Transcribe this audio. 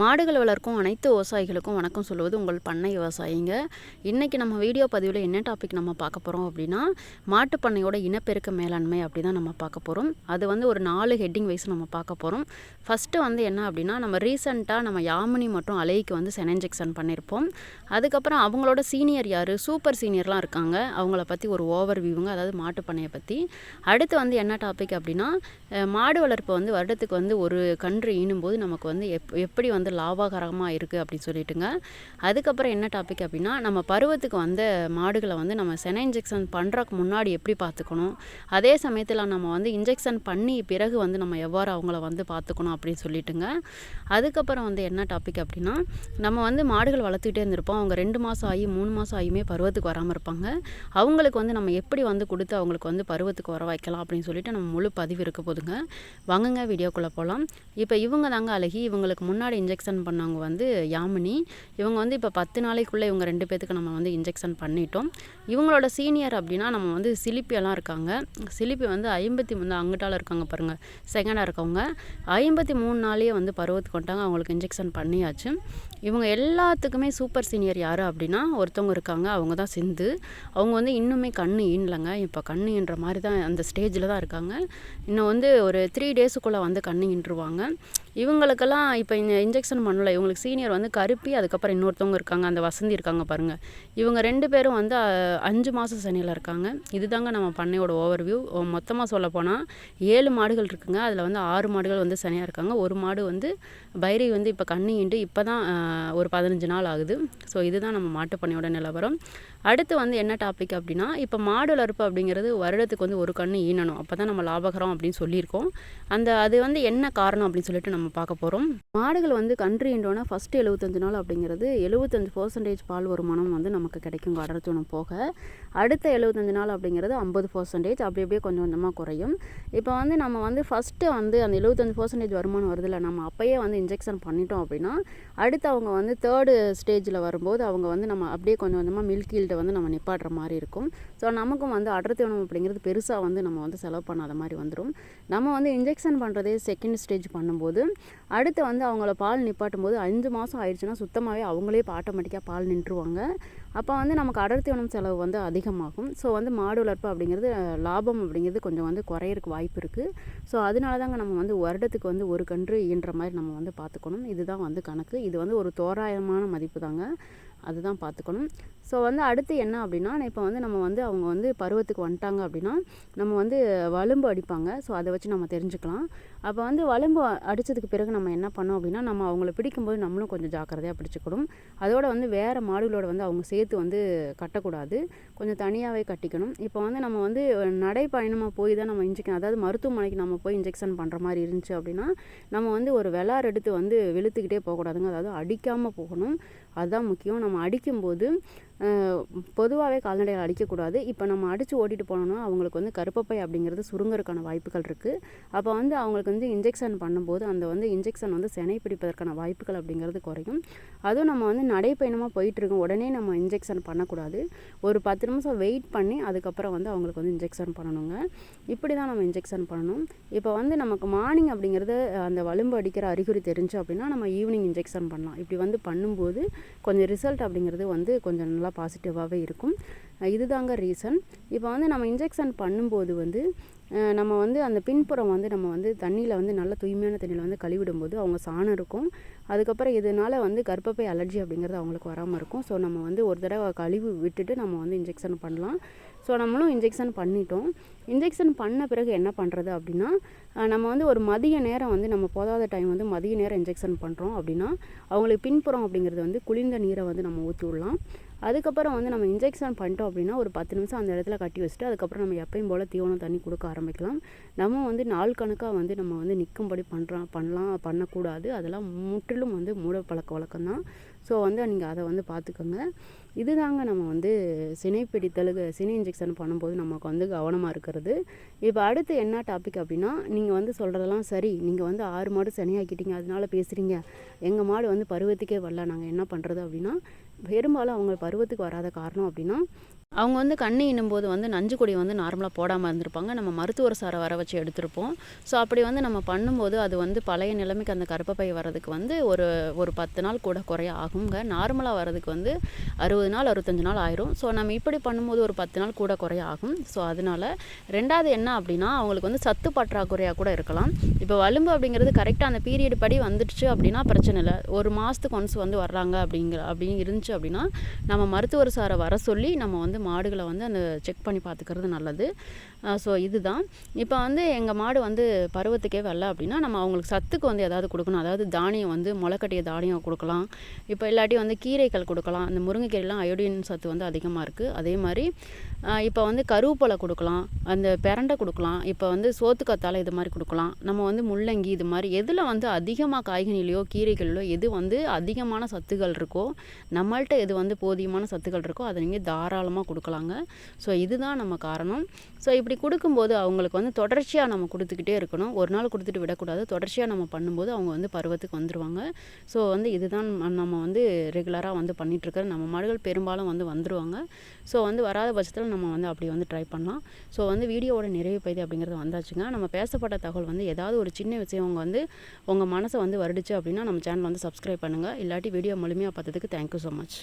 மாடுகள் வளர்க்கும் அனைத்து விவசாயிகளுக்கும் வணக்கம் சொல்லுவது உங்கள் பண்ணை விவசாயிங்க. இன்றைக்கி நம்ம வீடியோ பதிவில் என்ன டாபிக் நம்ம பார்க்க போகிறோம் அப்படின்னா மாட்டுப் பண்ணையோட இனப்பெருக்க மேலாண்மை அப்படி தான் நம்ம பார்க்க போகிறோம் அது வந்து ஒரு நாலு ஹெட்டிங் வைஸ் நம்ம பார்க்க போகிறோம் ஃபஸ்ட்டு வந்து என்ன அப்படின்னா நம்ம ரீசெண்டாக நம்ம யாமினி மற்றும் அலைக்கு வந்து சென இன்ஜெக்ஷன் பண்ணியிருப்போம் அதுக்கப்புறம் அவங்களோட சீனியர் யார்? சூப்பர் சீனியர்லாம் இருக்காங்க. அவங்கள பற்றி ஒரு ஓவர் வியூங்க அதாவது மாட்டு பண்ணையை பற்றி அடுத்து வந்து என்ன டாபிக் அப்படின்னா மாடு வளர்ப்பு வந்து வருடத்துக்கு வந்து ஒரு கன்று ஈனும்போது நமக்கு வந்து எப் எப்படி வந்து வந்து லாபகரமாக இருக்குது அப்படின்னு சொல்லிட்டுங்க. அதுக்கப்புறம் என்ன டாபிக் அப்படின்னா நம்ம பருவத்துக்கு வந்த மாடுகளை வந்து நம்ம சென இன்ஜெக்ஷன் பண்ணுறக்கு முன்னாடி எப்படி பார்த்துக்கணும்? அதே சமயத்தில் நம்ம வந்து இன்ஜெக்ஷன் பண்ணி பிறகு வந்து நம்ம எவ்வாறு அவங்கள வந்து பார்த்துக்கணும் அப்படின்னு சொல்லிட்டுங்க. அதுக்கப்புறம் வந்து என்ன டாபிக் அப்படின்னா நம்ம வந்து மாடுகள் வளர்த்துக்கிட்டே இருந்திருப்போம். அவங்க ரெண்டு மாதம் ஆகி மூணு மாதம் ஆகியுமே பருவத்துக்கு வராமல் இருப்பாங்க. அவங்களுக்கு வந்து நம்ம எப்படி வந்து கொடுத்து அவங்களுக்கு வந்து பருவத்துக்கு வர வைக்கலாம் அப்படின்னு சொல்லிட்டு நம்ம முழு பதிவு இருக்க போதுங்க. வாங்குங்க வீடியோக்குள்ளே போகலாம் இப்போ இவங்க தாங்க அழகி. இவங்களுக்கு முன்னாடி இன்ஜெக்ஷன் இன்ஜெக்ஷன் பண்ணவங்க வந்து யாமினி. இவங்க வந்து இப்போ பத்து நாளைக்குள்ளே இவங்க ரெண்டு பேத்துக்கு நம்ம வந்து இன்ஜெக்ஷன் பண்ணிட்டோம். இவங்களோட சீனியர் அப்படின்னா நம்ம வந்து சிலிப்பியெல்லாம் இருக்காங்க. சிலிப்பி வந்து ஐம்பத்தி மூணு அங்கிட்டால இருக்காங்க பாருங்கள் செகண்டாக இருக்கவங்க. ஐம்பத்தி மூணு நாளையே வந்து பருவத்துக்கு வந்துட்டாங்க அவங்களுக்கு இன்ஜெக்ஷன் பண்ணியாச்சு. இவங்க எல்லாத்துக்குமே சூப்பர் சீனியர் யார் அப்படின்னா ஒருத்தவங்க இருக்காங்க அவங்க தான் சிந்து. அவங்க வந்து இன்னுமே கண்ணு ஈனலைங்க இப்போ கண்ணு ஈன்ற மாதிரி தான் அந்த ஸ்டேஜில் தான் இருக்காங்க. இன்னும் வந்து ஒரு த்ரீ டேஸுக்குள்ளே வந்து கண்ணு ஈன்றுவாங்க இவங்களுக்கெல்லாம் இப்போ இந்த இன்ஜெக்ஷன் பண்ணல இவங்களுக்கு சீனியர் வந்து கருப்பி அதுக்கப்புறம் இன்னொருத்தவங்க இருக்காங்க அந்த வசந்தி இருக்காங்க பாருங்கள் இவங்க ரெண்டு பேரும் வந்து அஞ்சு மாதம் சனியில் இருக்காங்க. இதுதாங்க நம்ம பண்ணையோட ஓவர்வியூ மொத்தமாக சொல்ல போனால் ஏழு மாடுகள் இருக்குங்க. அதில் வந்து ஆறு மாடுகள் வந்து சனியாக இருக்காங்க. ஒரு மாடு வந்து பைரி வந்து இப்போ கண்ணு ஈண்டு இப்போ தான் ஒரு பதினஞ்சு நாள் ஆகுது. ஸோ இதுதான் நம்ம மாட்டுப் பண்ணையோட நிலவரம். அடுத்து வந்து என்ன டாபிக் அப்படின்னா இப்போ மாடு வளர்ப்பு அப்படிங்கிறது வருடத்துக்கு வந்து ஒரு கண்ணு ஈனணும் அப்போ தான் நம்ம லாபகரம் அப்படின்னு சொல்லியிருக்கோம். அந்த அது வந்து என்ன காரணம் அப்படின்னு சொல்லிட்டு நம்ம பார்க்க போகிறோம் மாடுகள் வந்து கன்று ஈண்டோன்னா ஃபஸ்ட்டு எழுபத்தஞ்சு நாள் அப்படிங்கிறது எழுபத்தஞ்சு பர்சன்டேஜ் பால் வருமானம் வந்து நமக்கு கிடைக்கும் கடற்தூணம் போக. அடுத்த எழுபத்தஞ்சு நாள் அப்படிங்கிறது ஐம்பது பர்சன்டேஜ் அப்படி அப்படியே கொஞ்சம் கொஞ்சமாக குறையும். இப்போ வந்து நம்ம வந்து ஃபஸ்ட்டு வந்து அந்த எழுபத்தஞ்சு பர்சன்டேஜ் வருமானம் வருதில்ல நம்ம அப்போயே வந்து இன்ஜெக்ஷன் பண்ணிட்டோம் அப்படின்னா அடுத்து அவங்க வந்து தேர்டு ஸ்டேஜில் வரும்போது அவங்க வந்து நம்ம அப்படியே கொஞ்சம் கொஞ்சமாக மில்க் ஈல்டை வந்து நம்ம நிப்பாட்டுற மாதிரி இருக்கும். ஸோ நமக்கும் வந்து அடர்த்தீவனம் அப்படிங்கிறது பெருசாக வந்து நம்ம வந்து செலவு பண்ணாத மாதிரி வந்துடும் நம்ம வந்து இன்ஜெக்ஷன் பண்ணுறதே செகண்ட் ஸ்டேஜ் பண்ணும்போது அடுத்து வந்து அவங்கள பால் நிப்பாட்டும் போது அஞ்சு மாதம் ஆயிடுச்சுன்னா சுத்தமாகவே அவங்களே இப்போ ஆட்டோமேட்டிக்காக பால் நின்றுவாங்க அப்போ வந்து நமக்கு அடர்த்தி உணவு செலவு வந்து அதிகமாகும். ஸோ வந்து மாடு வளர்ப்பு அப்படிங்கிறது லாபம் அப்படிங்கிறது கொஞ்சம் வந்து குறையறக்கு வாய்ப்பு இருக்குது ஸோ அதனால தாங்க நம்ம வந்து வருடத்துக்கு வந்து ஒரு கன்று ஈன்ற மாதிரி நம்ம வந்து பார்த்துக்கணும் இதுதான் வந்து கணக்கு. இது வந்து ஒரு தோராயமான மதிப்பு தாங்க அதுதான் பார்த்துக்கணும் ஸோ வந்து அடுத்து என்ன அப்படின்னா இப்போ வந்து நம்ம வந்து அவங்க வந்து பருவத்துக்கு வந்துட்டாங்க அப்படின்னா நம்ம வந்து வலும்பு அடிப்பாங்க. ஸோ அதை வச்சு நம்ம தெரிஞ்சுக்கலாம். அப்போ வந்து வலும்பு அடித்ததுக்கு பிறகு நம்ம என்ன பண்ணோம் அப்படின்னா நம்ம அவங்கள பிடிக்கும்போது நம்மளும் கொஞ்சம் ஜாக்கிரதையாக பிடிச்சிக்கணும். அதோட வந்து வேறு மாடுகளோட வந்து அவங்க சேர்த்து வந்து கட்டக்கூடாது. கொஞ்சம் தனியாகவே கட்டிக்கணும். இப்போ வந்து நம்ம வந்து நடைப்பயணமாக போய் தான் நம்ம இன்ஜெக்ஷன் அதாவது மருத்துவமனைக்கு நம்ம போய் இன்ஜெக்ஷன் பண்ணுற மாதிரி இருந்துச்சு அப்படின்னா நம்ம வந்து ஒரு விளார் எடுத்து வந்து வெளுத்துக்கிட்டே போகக்கூடாதுங்க. அதாவது அடிக்காமல் போகணும். அதுதான் முக்கியம். நம்ம அடிக்கும்போது பொதுவாகவே கால்நடைகள் அடிக்கக்கூடாது. இப்போ நம்ம அடித்து ஓட்டிட்டு போனோம்னா அவங்களுக்கு வந்து கருப்பப்பை அப்படிங்கிறது சுருங்கறதுக்கான வாய்ப்புகள் இருக்குது அப்போ வந்து அவங்களுக்கு வந்து இன்ஜெக்ஷன் பண்ணும்போது அந்த வந்து இன்ஜெக்ஷன் வந்து சினை பிடிப்பதற்கான வாய்ப்புகள் அப்படிங்கிறது குறையும். அதுவும் நம்ம வந்து நடைப்பயணமாக போயிட்டுருக்கோம். உடனே நம்ம இன்ஜெக்ஷன் பண்ணக்கூடாது. ஒரு பத்து நிமிஷம் வெயிட் பண்ணி அதுக்கப்புறம் வந்து அவங்களுக்கு வந்து இன்ஜெக்ஷன் பண்ணணுங்க. இப்படி தான் நம்ம இன்ஜெக்ஷன் பண்ணணும். இப்போ வந்து நமக்கு மார்னிங் அப்படிங்கிறது அந்த வலும்பு அடிக்கிற அறிகுறி தெரிஞ்சு அப்படின்னா நம்ம ஈவினிங் இன்ஜெக்ஷன் பண்ணலாம். இப்படி வந்து பண்ணும்போது கொஞ்சம் ரிசல்ட் அப்படிங்கிறது வந்து கொஞ்சம் நல்லா பாசிட்டிவாகவே இருக்கும். இதுதாங்க ரீசன் இப்போ வந்து நம்ம இன்ஜெக்ஷன் பண்ணும்போது வந்து நம்ம வந்து அந்த பின்புறம் வந்து நம்ம வந்து தண்ணியில் வந்து நல்ல தூய்மையான தண்ணியில் வந்து கழுவிடும்போது அவங்க சாணம் இருக்கும். அதுக்கப்புறம் இதனால வந்து கர்ப்பப்பை அலர்ஜி அப்படிங்கிறது அவங்களுக்கு வராமல் இருக்கும். ஸோ நம்ம வந்து ஒரு தடவை கழிவு விட்டுட்டு நம்ம வந்து இன்ஜெக்ஷன் பண்ணலாம். ஸோ நம்மளும் இன்ஜெக்ஷன் பண்ணிட்டோம். இன்ஜெக்ஷன் பண்ண பிறகு என்ன பண்ணுறது அப்படின்னா நம்ம வந்து ஒரு மதிய நேரம் வந்து நம்ம போதாத டைம் வந்து மதிய நேரம் இன்ஜெக்ஷன் பண்ணுறோம் அப்படின்னா அவங்களுக்கு பின்புறம் அப்படிங்கிறது வந்து குளிர்ந்த நீரை வந்து நம்ம ஊற்றி விடலாம். அதுக்கப்புறம் வந்து நம்ம இன்ஜெக்ஷன் பண்ணிட்டோம் அப்படின்னா ஒரு பத்து நிமிஷம் அந்த இடத்துல கட்டி வச்சுட்டு அதுக்கப்புறம் நம்ம எப்பயும் போல் தீவனம் தண்ணி கொடுக்க ஆரம்பிக்கலாம். நம்ம வந்து நாள் கணக்காக வந்து நம்ம வந்து நிற்கும்படி பண்ணுறோம் பண்ணலாம் பண்ணக்கூடாது. அதெல்லாம் முற்றிலும் வந்து மூட பழக்க வழக்கம் தான் ஸோ வந்து நீங்கள் அதை வந்து பார்த்துக்கோங்க. இதுதாங்க நம்ம வந்து சினை பிடித்தலுக்கு சினை இன்ஜெக்ஷன் பண்ணும்போது நமக்கு வந்து கவனமாக இருக்கிறது. இப்போ அடுத்து என்ன டாபிக் அப்படின்னா நீங்கள் வந்து சொல்கிறதெல்லாம் சரி. நீங்கள் வந்து ஆறு மாடு சனியாக்கிட்டீங்க அதனால பேசுகிறீங்க எங்கள் மாடு வந்து பருவத்துக்கே வரல. நாங்கள் என்ன பண்ணுறது அப்படின்னா பெரும்பாலும் அவங்க பருவத்துக்கு வராத காரணம் அப்படின்னா அவங்க வந்து கண்ணி இனும்போது வந்து நஞ்சு கொடி வந்து நார்மலாக போடாமல் இருந்திருப்பாங்க. நம்ம மருத்துவர் சாரை வர வச்சு எடுத்திருப்போம். ஸோ அப்படி வந்து நம்ம பண்ணும்போது அது வந்து பழைய நிலைமைக்கு அந்த கருப்பப்பை வர்றதுக்கு வந்து ஒரு ஒரு பத்து நாள் கூட குறைய ஆகுங்க. நார்மலாக வர்றதுக்கு வந்து அறுபது நாள் அறுபத்தஞ்சு நாள் ஆயிரும். ஸோ நம்ம இப்படி பண்ணும்போது ஒரு பத்து நாள் கூட குறைய ஆகும். ஸோ அதனால் ரெண்டாவது என்ன அப்படின்னா அவங்களுக்கு வந்து சத்து பற்றாக்குறையாக கூட இருக்கலாம். இப்போ வலும்பு அப்படிங்கிறது கரெக்டாக அந்த பீரியட் படி வந்துடுச்சு அப்படின்னா பிரச்சனை இல்லை. ஒரு மாதத்துக்கு ஒன்ஸ் வந்து வர்றாங்க அப்படிங்கிற அப்படின்னு இருந்துச்சு அப்படின்னா நம்ம மருத்துவர் சாரை வர சொல்லி நம்ம வந்து மாடுகளை வந்து அந்த செக் பண்ணி பார்த்துக்கிறது நல்லது. ஸோ இதுதான். இப்போ வந்து எங்கள் மாடு வந்து பருவத்துக்கே வரல அப்படின்னா நம்ம அவங்களுக்கு சத்துக்கு வந்து எதாவது கொடுக்கணும். அதாவது தானியம் வந்து முளைக்கட்டிய தானியம் கொடுக்கலாம். இப்போ இல்லாட்டி வந்து கீரைகள் கொடுக்கலாம். அந்த முருங்கைக்கீரைலாம் அயோடின் சத்து வந்து அதிகமாக இருக்குது அதே மாதிரி இப்போ வந்து கருவேப்பிலை கொடுக்கலாம். அந்த பிரண்டை கொடுக்கலாம். இப்போ வந்து சோத்துக்கத்தாழை இது மாதிரி கொடுக்கலாம். நம்ம வந்து முள்ளங்கி இது மாதிரி எதில் வந்து அதிகமாக காய்கனிலையோ கீரைகளிலோ எது வந்து அதிகமான சத்துகள் இருக்கோ நம்மள்ட்ட எது வந்து போதியமான சத்துக்கள் இருக்கோ அதை நீங்கள் தாராளமாக கொடுக்கலாங்க. ஸோ இதுதான் நம்ம காரணம். ஸோ இப்படி கொடுக்கும்போது அவங்களுக்கு வந்து தொடர்ச்சியாக நம்ம கொடுத்துக்கிட்டே இருக்கணும். ஒரு நாள் கொடுத்துட்டு விடக்கூடாது. தொடர்ச்சியாக நம்ம பண்ணும்போது அவங்க வந்து பருவத்துக்கு வந்துடுவாங்க ஸோ வந்து இதுதான் நம்ம வந்து ரெகுலராக வந்து பண்ணிகிட்ருக்கிற நம்ம மாடுகள் பெரும்பாலும் வந்து வந்துடுவாங்க ஸோ வந்து வராத பட்சத்தில் நம்ம வந்து அப்படி வந்து ட்ரை பண்ணலாம். ஸோ வந்து வீடியோவோட நிறைவு பகுதி அப்படிங்கிறது வந்தாச்சுங்க. நம்ம பேசப்பட்ட தகவல் வந்து ஏதாவது ஒரு சின்ன விஷயம் அவங்க வந்து உங்கள் மனசை வந்து வருடிச்சு அப்படின்னா நம்ம சேனல் வந்து சப்ஸ்கிரைப் பண்ணுங்கள் இல்லாட்டி வீடியோ முழுமையாக பார்த்ததுக்கு தேங்க்யூ ஸோ மச்